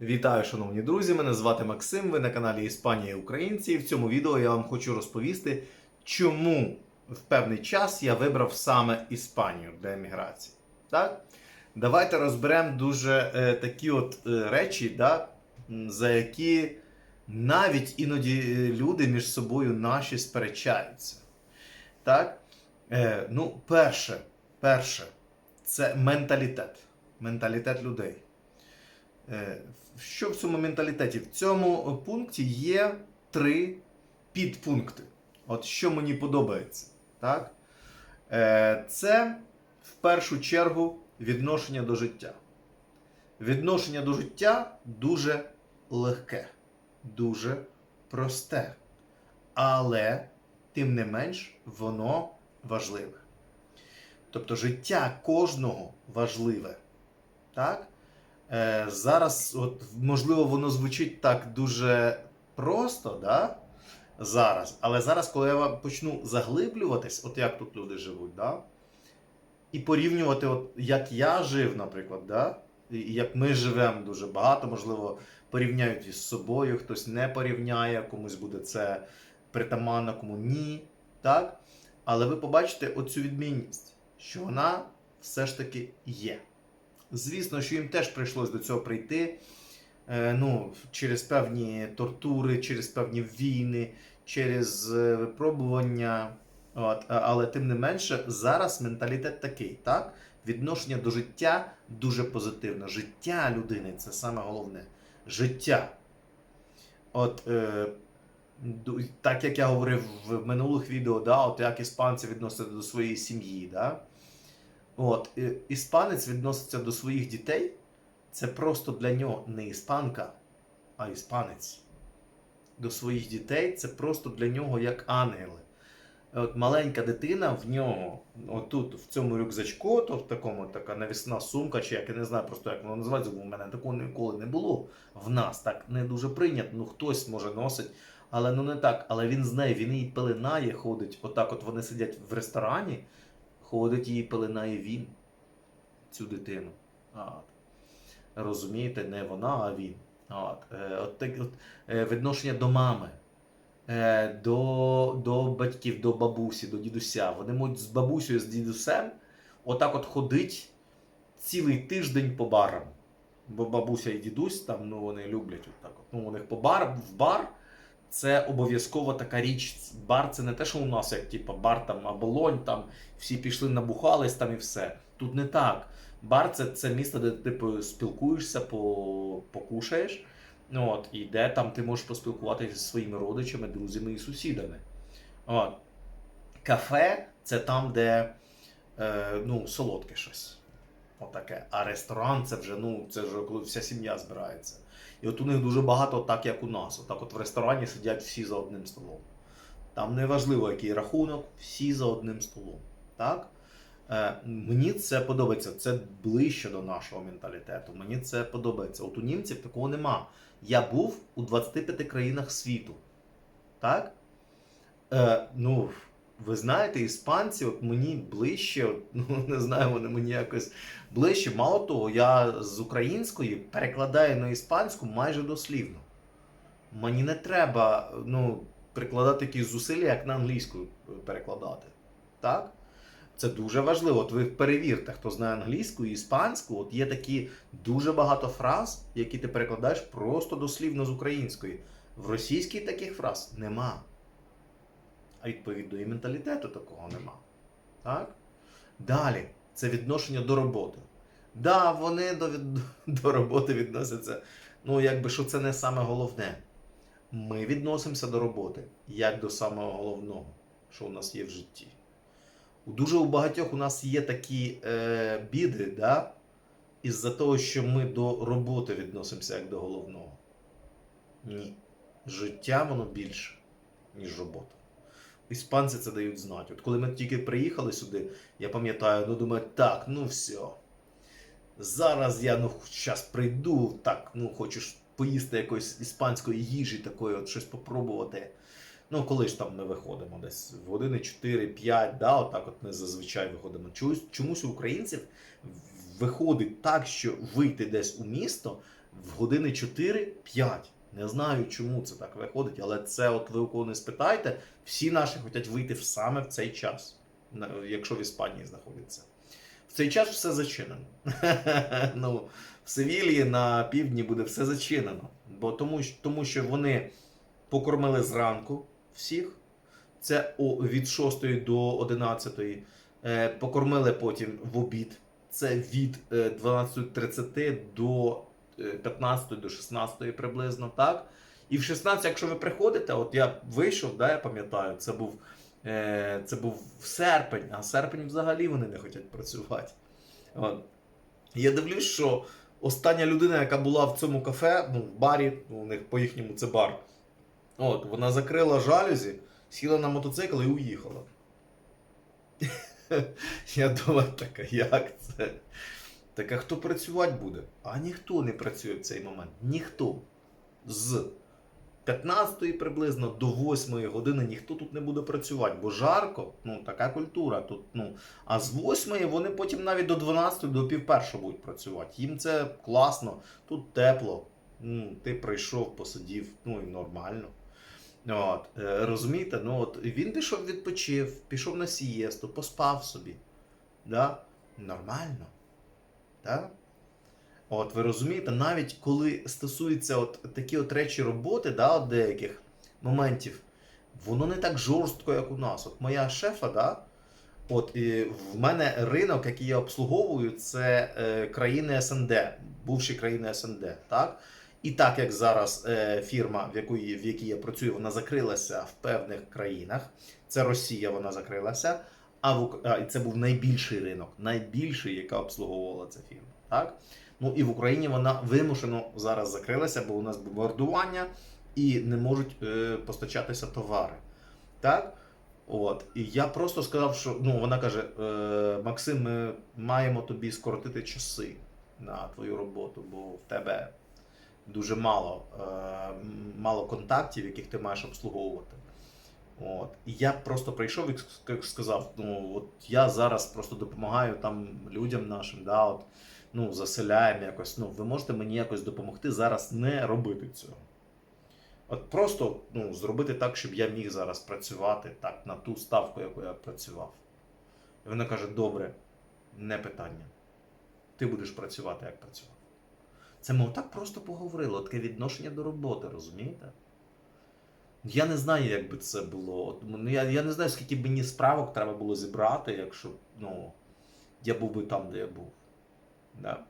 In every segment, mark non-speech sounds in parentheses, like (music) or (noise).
Вітаю, шановні друзі! Мене звати Максим. Ви на каналі Іспанія і Українці. І в цьому відео я вам хочу розповісти, чому в певний час я вибрав саме Іспанію для еміграції. Так? Давайте розберемо дуже е, такі от е, речі, да, за які навіть іноді е, люди між собою наші сперечаються. Так? Е, ну, перше, перше, це менталітет. Менталітет людей. Е, Що в цьому менталітеті? В цьому пункті є три підпункти. От що мені подобається. Так? Е, Це в першу чергу відношення до життя. Відношення до життя дуже легке, дуже просте. Але, тим не менш, воно важливе. Тобто життя кожного важливе. Так? Е, зараз, от, можливо, воно звучить так дуже просто, да? зараз. Але зараз, коли я почну заглиблюватись, от як тут люди живуть, да? і порівнювати, от, як я жив, наприклад, да? і як ми живемо дуже багато, можливо, порівняють із собою, хтось не порівняє, комусь буде це притаманно, кому ні. Так? Але ви побачите оцю відмінність, що вона все ж таки є. Звісно, що їм теж прийшлось до цього прийти е, ну, через певні тортури, через певні війни, через е, випробування. От, але тим не менше, зараз менталітет такий, так? Відношення до життя дуже позитивне. Життя людини це саме головне. Життя. От, е, так як я говорив в минулих відео, да, от як іспанці відносяться до своєї сім'ї. Да? От, іспанець відноситься до своїх дітей. Це просто для нього не іспанка, а іспанець. До своїх дітей це просто для нього як ангели. От маленька дитина в нього, отут, в цьому рюкзачку, то в такому така навісна сумка, чи як я не знаю просто як воно називається, бо в мене такого ніколи не було. В нас так не дуже прийнято. Ну хтось може носить, але ну не так. Але він з нею, він її пеленає, ходить. Отак, от вони сидять в ресторані, ходить її пеленає він, цю дитину. От. Розумієте, не вона, а він. От, е, от, так, от, е, відношення до мами, е, до, до батьків, до бабусі, до дідуся. Вони можуть з бабусею, з дідусем отак от ходить цілий тиждень по барам. Бо бабуся і дідусь там ну, вони люблять отак. От. Ну, у них по бар, в бар це обов'язково така річ. Бар це не те, що у нас, як типу, бар там оболонь, там всі пішли, набухались там і все. Тут не так. Бар це, це місце, де ти типу, спілкуєшся, по, покушаєш. От, і де там ти можеш поспілкуватися зі своїми родичами, друзями і сусідами. От. Кафе це там, де е, ну, солодке щось. Отаке. А ресторан це вже, ну, це вже коли вся сім'я збирається. І от у них дуже багато, так як у нас. Отак от в ресторані сидять всі за одним столом. Там не важливо, який рахунок, всі за одним столом. Так? Е, мені це подобається, це ближче до нашого менталітету. Мені це подобається. От у німців такого нема. Я був у 25 країнах світу. Так? Е, ну, ви знаєте, іспанці, от мені ближче, от, (laughs) ну не знаю, вони мені якось ближче. Мало того, я з української перекладаю на іспанську майже дослівно. Мені не треба ну, прикладати такі зусилля, як на англійську перекладати. Так? Це дуже важливо. От ви перевірте, хто знає англійську і іспанську, от є такі дуже багато фраз, які ти перекладаєш просто дослівно з української. В російській таких фраз нема. А відповідно і менталітету такого нема. Так? Далі, це відношення до роботи. Да, вони до, (laughs) до роботи відносяться. Ну, якби що це не саме головне. Ми відносимося до роботи як до самого головного, що у нас є в житті. У дуже у багатьох у нас є такі е, біди, да? із-за того, що ми до роботи відносимося як до головного. Ні. Життя воно більше, ніж робота. Іспанці це дають знати. От коли ми тільки приїхали сюди, я пам'ятаю, ну думаю, так, ну все. Зараз я ну зараз прийду, так, ну хочу поїсти якоїсь іспанської їжі, такої, от щось попробувати. Ну, коли ж там ми виходимо десь в години 4-5, да, отак от ми зазвичай виходимо. Чомусь, чомусь у українців виходить так, що вийти десь у місто в години 4-5. Не знаю, чому це так виходить, але це, от ви у кого не спитаєте, всі наші хочуть вийти саме в цей час, якщо в Іспанії знаходяться. В цей час все зачинено. (laughs) ну, в Севілії на півдні буде все зачинено. Бо тому, тому що вони покормили зранку всіх. Це від 6 до 11. Е, покормили потім в обід. Це від е, 12.30 до е, 15 до 16 приблизно, так? І в 16, якщо ви приходите, от я вийшов, да, я пам'ятаю, це був, е, це був серпень, а серпень взагалі вони не хочуть працювати. От. Я дивлюсь, що остання людина, яка була в цьому кафе, ну, в барі, ну, у них по їхньому це бар. От, вона закрила жалюзі, сіла на мотоцикл і уїхала. (laughs) Я думаю, так, як це? Так а хто працювати буде? А ніхто не працює в цей момент. Ніхто. З 15 приблизно до 8 години ніхто тут не буде працювати, бо жарко, ну така культура тут. Ну, а з 8 вони потім навіть до 12 до пів першого будуть працювати. Їм це класно, тут тепло. Ну, ти прийшов, посидів, ну і нормально. От, е, розумієте? Ну, от, він пішов відпочив, пішов на сієсту, поспав собі. Да? Нормально. Да? От, ви розумієте, навіть коли стосується от такі от речі роботи, да, от деяких моментів, воно не так жорстко, як у нас. От моя шефа, да, от і в мене ринок, який я обслуговую, це е, країни СНД, бувші країни СНД. Так? І так як зараз е, фірма, в якої, в якій я працюю, вона закрилася в певних країнах. Це Росія, вона закрилася. А, в, а це був найбільший ринок, найбільший, яка обслуговувала ця фірма. Так? Ну і в Україні вона вимушено зараз закрилася, бо у нас бомбардування і не можуть е, постачатися товари. Так? От. І я просто сказав, що ну, вона каже: е, Максим, ми маємо тобі скоротити часи на твою роботу, бо в тебе дуже мало, е, мало контактів, яких ти маєш обслуговувати. От. І я просто прийшов і сказав: ну, от я зараз просто допомагаю там людям нашим, да, от, ну, заселяємо якось. Ну, ви можете мені якось допомогти зараз не робити цього. От просто ну, зробити так, щоб я міг зараз працювати так, на ту ставку, яку я працював. І вона каже: добре, не питання. Ти будеш працювати, як працював. Це ми отак просто поговорили, таке відношення до роботи, розумієте? Я не знаю, як би це було. От, ну, я, я не знаю, скільки мені справок треба було зібрати, якщо ну, я був би там, де я був. Да?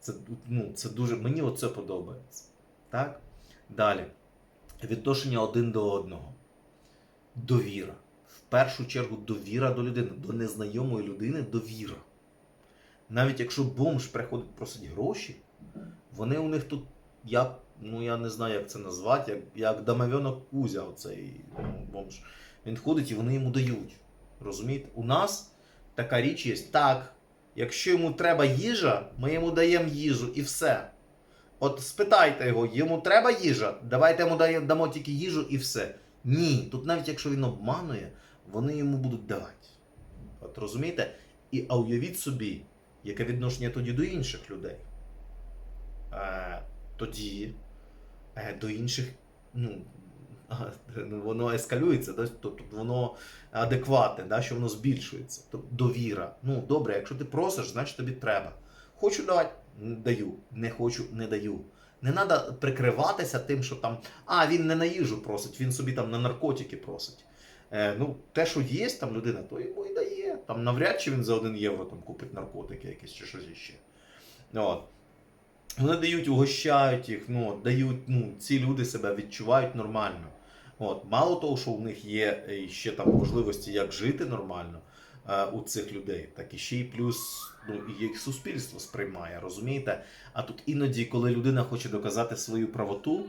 Це, ну, це дуже. Мені оце подобається. Так? Далі. Відношення один до одного. Довіра. В першу чергу довіра до людини, до незнайомої людини довіра. Навіть якщо бомж приходить просить гроші, вони у них тут, як, ну я не знаю, як це назвати, як, як домовенок Кузя, оцей ну, бомж. Він ходить і вони йому дають. Розумієте? У нас така річ є. Так, якщо йому треба їжа, ми йому даємо їжу і все. От спитайте його, йому треба їжа, давайте йому дамо тільки їжу і все. Ні, тут навіть якщо він обманує, вони йому будуть давати. От розумієте? І а уявіть собі, яке відношення тоді до інших людей. Е, тоді до інших, ну, (laughs) воно ескалюється, тобто воно адекватне, да? що воно збільшується. Тобто довіра. Ну, добре, якщо ти просиш, значить тобі треба. Хочу давати, даю. Не хочу, не даю. Не треба прикриватися тим, що там, а він не на їжу просить, він собі там на наркотики просить. Е, ну, те, що є там людина, то йому і дає. Там навряд чи він за 1 євро там купить наркотики якісь чи щось іще. От. Вони дають, угощають їх, ну, дають, ну, ці люди себе відчувають нормально. От. Мало того, що у них є е, ще там можливості, як жити нормально е, у цих людей, так і ще й плюс ну, їх суспільство сприймає, розумієте? А тут іноді, коли людина хоче доказати свою правоту,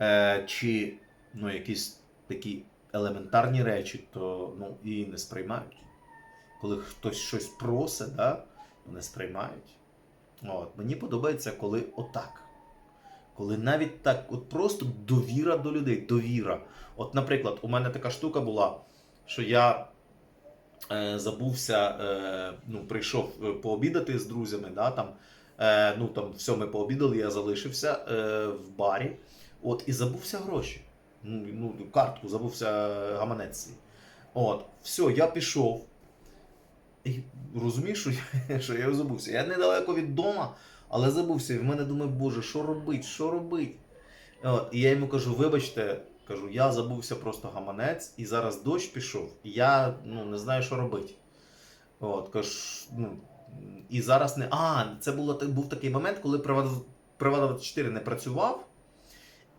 е, чи ну, якісь такі елементарні речі, то ну, її не сприймають. Коли хтось щось просить, да, не сприймають. От, мені подобається, коли отак. Коли навіть так, от просто довіра до людей, довіра. От, наприклад, у мене така штука була, що я е, забувся, е, ну, прийшов е, пообідати з друзями, да, там, Е, ну там все, ми пообідали, я залишився е, в барі. От, і забувся гроші. Ну, ну, картку забувся гаманець. От, все, я пішов. І розумієш, що я, (laughs) що я забувся. Я недалеко від дома, але забувся. І в мене думаю, боже, що робить, що робить? І я йому кажу, вибачте, кажу, я забувся просто гаманець, і зараз дощ пішов, і я ну, не знаю, що робити. От, кажу, ну, і зараз не. А, це було, був такий момент, коли Приват- Приват 4 не працював.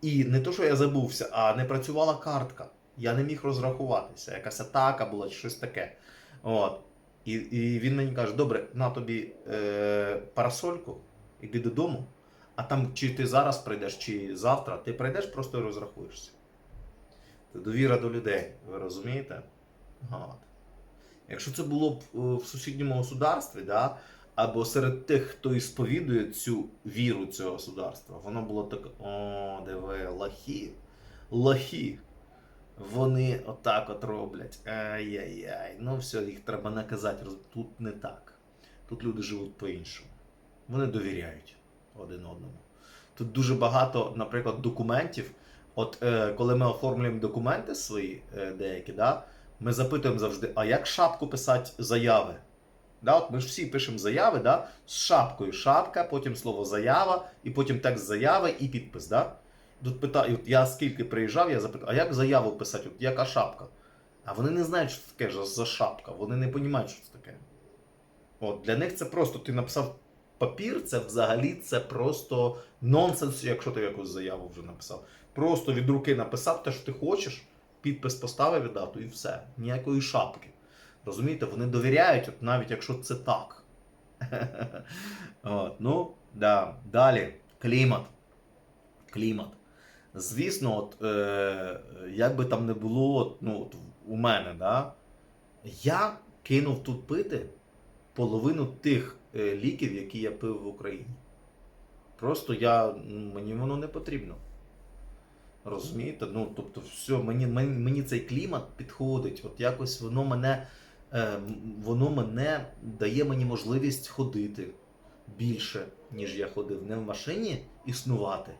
І не то, що я забувся, а не працювала картка. Я не міг розрахуватися. Якась атака була чи щось таке. От. І, і він мені каже: добре, на тобі е, парасольку, іди додому, а там чи ти зараз прийдеш, чи завтра, ти прийдеш, просто розрахуєшся. Це довіра до людей, ви розумієте? От. Якщо це було б е, в сусідньому государстві, да, або серед тих, хто і сповідує цю віру цього государства, воно було так: о, диви, лахи, лахи. Вони отак от роблять. Ай-яй-яй. Ну все, їх треба наказати. Тут не так. Тут люди живуть по-іншому. Вони довіряють один одному. Тут дуже багато, наприклад, документів. От е, коли ми оформлюємо документи свої е, деякі, да, ми запитуємо завжди, а як шапку писати заяви? Да, от ми ж всі пишемо заяви да, з шапкою. Шапка, потім слово заява, і потім текст заяви і підпис. Да? Тут питаю, от я скільки приїжджав, я запитав, а як заяву писати? От яка шапка? А вони не знають, що це таке за- шапка, вони не розуміють, що це таке. От, для них це просто ти написав папір, це взагалі це просто нонсенс, якщо ти якусь заяву вже написав. Просто від руки написав те, що ти хочеш, підпис поставив і дату, і все. Ніякої шапки. Розумієте, вони довіряють, от навіть якщо це так. (laughs) От, ну, да. Далі, клімат. Клімат. Звісно, от, е, як би там не було от, ну, от, у мене, да, я кинув тут пити половину тих е, ліків, які я пив в Україні. Просто я, ну, мені воно не потрібно. Розумієте? Ну, тобто, все, мені, мені, мені цей клімат підходить. От якось воно мене, е, воно мене дає мені можливість ходити більше, ніж я ходив. Не в машині існувати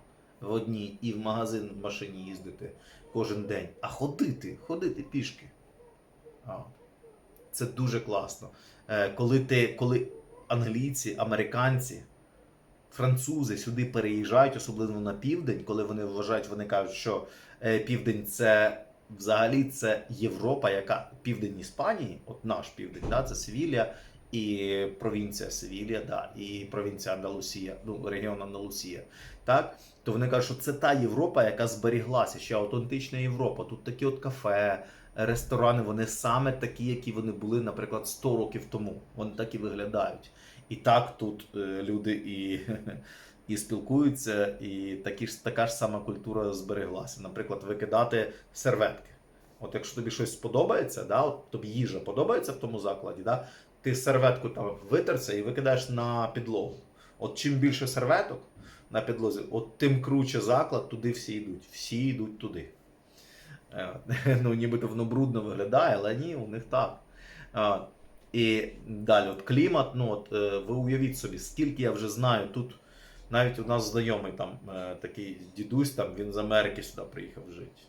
в одній і в магазин в машині їздити кожен день, а ходити, ходити пішки. Це дуже класно. Е, коли, ти, коли англійці, американці, французи сюди переїжджають, особливо на південь, коли вони вважають, вони кажуть, що е, південь це взагалі це Європа, яка південь Іспанії, от наш південь, да, це Севілія і провінція Севілія, да, і провінція Андалусія, ну, регіон Андалусія. Так? То вони кажуть, що це та Європа, яка зберіглася, ще аутентична Європа. Тут такі от кафе, ресторани, вони саме такі, які вони були, наприклад, 100 років тому. Вони так і виглядають. І так тут е, люди і, (laughs) і спілкуються, і такі ж, така ж сама культура збереглася. Наприклад, викидати серветки. От якщо тобі щось сподобається, да, от тобі їжа подобається в тому закладі, да, ти серветку там витерся і викидаєш на підлогу. От чим більше серветок на підлозі, от тим круче заклад, туди всі йдуть. Всі йдуть туди. Е, (laughs) Ну, нібито воно брудно виглядає, але ні, у них так. Е, І далі, от клімат, ну от е, ви уявіть собі, скільки я вже знаю, тут навіть у нас знайомий там такий дідусь, там він з Америки сюди приїхав жити.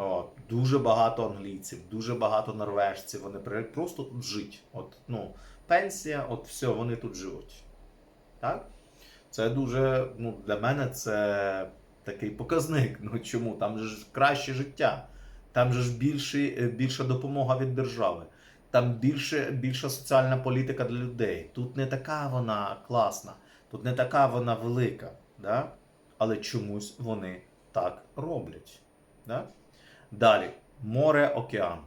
От, дуже багато англійців, дуже багато норвежців, вони приїжджають просто тут жить. От, ну, пенсія, от все, вони тут живуть. Так? Це дуже, ну, для мене це такий показник. Ну чому? Там же ж краще життя, там же ж більше, більша допомога від держави, там більше, більша соціальна політика для людей. Тут не така вона класна, тут не така вона велика. Да? Але чомусь вони так роблять. Да? Далі, море, океан.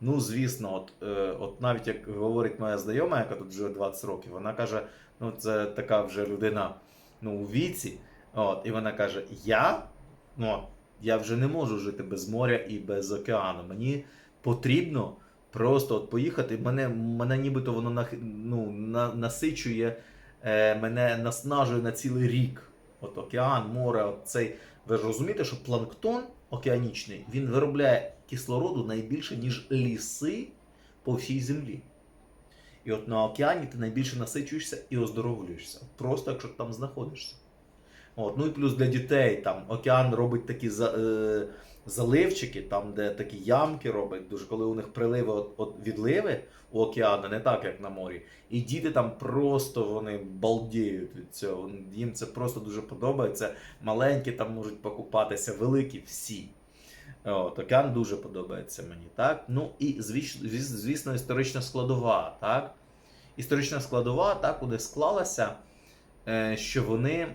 Ну, звісно, от, е, от навіть як говорить моя знайома, яка тут живе 20 років, вона каже: ну, це така вже людина ну, у віці. От, і вона каже: Я, ну, я вже не можу жити без моря і без океану. Мені потрібно просто от поїхати. Мене, мене нібито воно нах- ну, на, насичує, е, мене наснажує на цілий рік. От океан, море, от цей. Ви ж розумієте, що планктон океанічний він виробляє кислороду найбільше, ніж ліси по всій землі. І от на океані ти найбільше насичуєшся і оздоровлюєшся. Просто якщо ти там знаходишся. От, ну і плюс для дітей там океан робить такі е, заливчики, там, де такі ямки робить, дуже коли у них приливи от, от відливи у океану, не так як на морі. І діти там просто вони балдіють від цього. Їм це просто дуже подобається. Маленькі там можуть покупатися, великі всі. От, океан дуже подобається мені, так? Ну і звісно, історична складова, так? Історична складова, так, куди склалася, е, що вони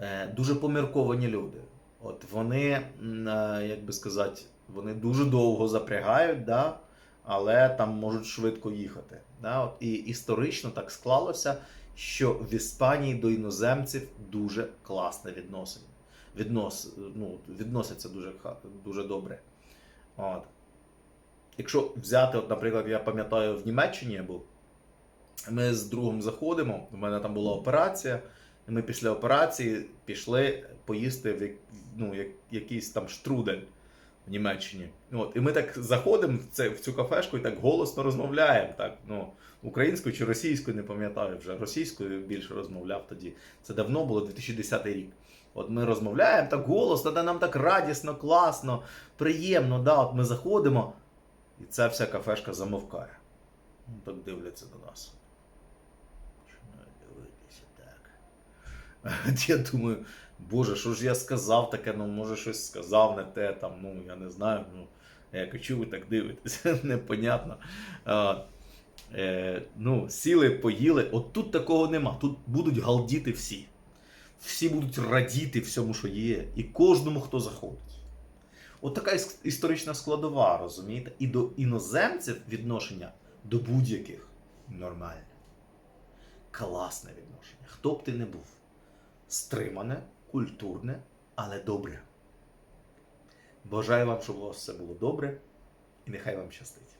е, дуже помірковані люди. От вони, е, як би сказати, вони дуже довго запрягають, да? але там можуть швидко їхати. Да? От, і історично так склалося, що в Іспанії до іноземців дуже класне відношення. Віднос, ну, відносяться дуже, дуже добре. От. Якщо взяти, от, наприклад, я пам'ятаю, в Німеччині я був, ми з другом заходимо, у мене там була операція, ми після операції пішли поїсти в ну, якийсь там штрудель в Німеччині. От, і ми так заходимо в, це, в цю кафешку і так голосно розмовляємо. Так, ну, українською чи російською, не пам'ятаю вже. Російською більше розмовляв тоді. Це давно було 2010 рік. От ми розмовляємо так голосно, та нам так радісно, класно, приємно. Да, от ми заходимо, і ця вся кафешка замовкає. Ну, так дивляться на нас. Починають дивитися так. От (laughs) я думаю, Боже, що ж я сказав таке, ну може щось сказав не те, там, ну я не знаю. Ну, я кажу, ви так дивитеся, (laughs) непонятно. А, е, ну, сіли, поїли. От тут такого нема. Тут будуть галдіти всі. Всі будуть радіти всьому, що є, і кожному, хто заходить. От така історична складова, розумієте? І до іноземців відношення до будь-яких нормальне. Класне відношення. Хто б ти не був. Стримане, культурне, але добре. Бажаю вам, щоб у вас все було добре, і нехай вам щастить.